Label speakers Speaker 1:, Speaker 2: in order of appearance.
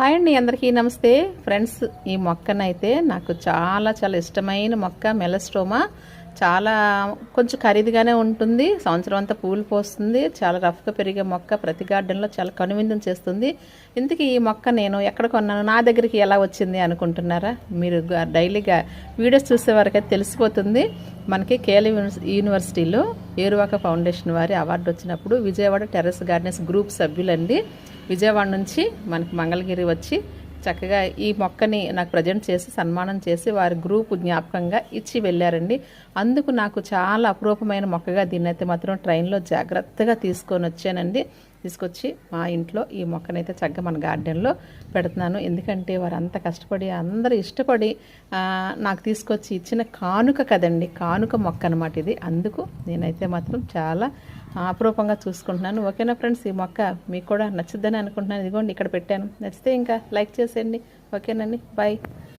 Speaker 1: Hi అండి అందరికీ నమస్తే. ఫ్రెండ్స్ ఈ మొక్కనైతే నాకు చాలా చాలా ఇష్టమైన మొక్క మెలస్టోమా. చాలా కొంచెం ఖరీదుగానే ఉంటుంది. సంవత్సరం అంతా పూలు పోస్తుంది. చాలా రఫ్గా పెరిగే మొక్క ప్రతి గార్డెన్లో చాలా కనువిందం చేస్తుంది. ఇంతకీ ఈ మొక్క నేను ఎక్కడ కొన్నాను? నా దగ్గరికి ఎలా వచ్చింది అనుకుంటున్నారా? మీరు డైలీగా వీడియోస్ చూసే వరకైతే తెలిసిపోతుంది. మనకి కేఎల్ యూనివర్సిటీలో ఏరువాక ఫౌండేషన్ వారి అవార్డు వచ్చినప్పుడు విజయవాడ టెర్రస్ గార్డెన్స్ గ్రూప్ సభ్యులండి. విజయవాడ నుంచి మనకి మంగళగిరి వచ్చి చక్కగా ఈ మొక్కని నాకు ప్రజెంట్ చేసి సన్మానం చేసి వారి గ్రూప్ జ్ఞాపకంగా ఇచ్చి వెళ్ళారండి. అందుకు నాకు చాలా అపురూపమైన మొక్కగా దీన్ని అయితే మాత్రం ట్రైన్లో జాగ్రత్తగా తీసుకొని వచ్చానండి. తీసుకొచ్చి మా ఇంట్లో ఈ మొక్కనైతే చక్కగా మన గార్డెన్లో పెడుతున్నాను. ఎందుకంటే వారు అంత కష్టపడి అందరూ ఇష్టపడి నాకు తీసుకొచ్చి ఇచ్చిన కానుక కదండి కానుక మొక్క అనమాట ఇది. అందుకు నేనైతే మాత్రం చాలా అపురూపంగా చూసుకుంటున్నాను. ఓకేనా ఫ్రెండ్స్? ఈ మొక్క మీకు కూడా నచ్చుద్దని అనుకుంటున్నాను. ఇదిగోండి ఇక్కడ పెట్టాను. నచ్చితే ఇంకా లైక్ చేసేయండి. ఓకేనండి? బాయ్.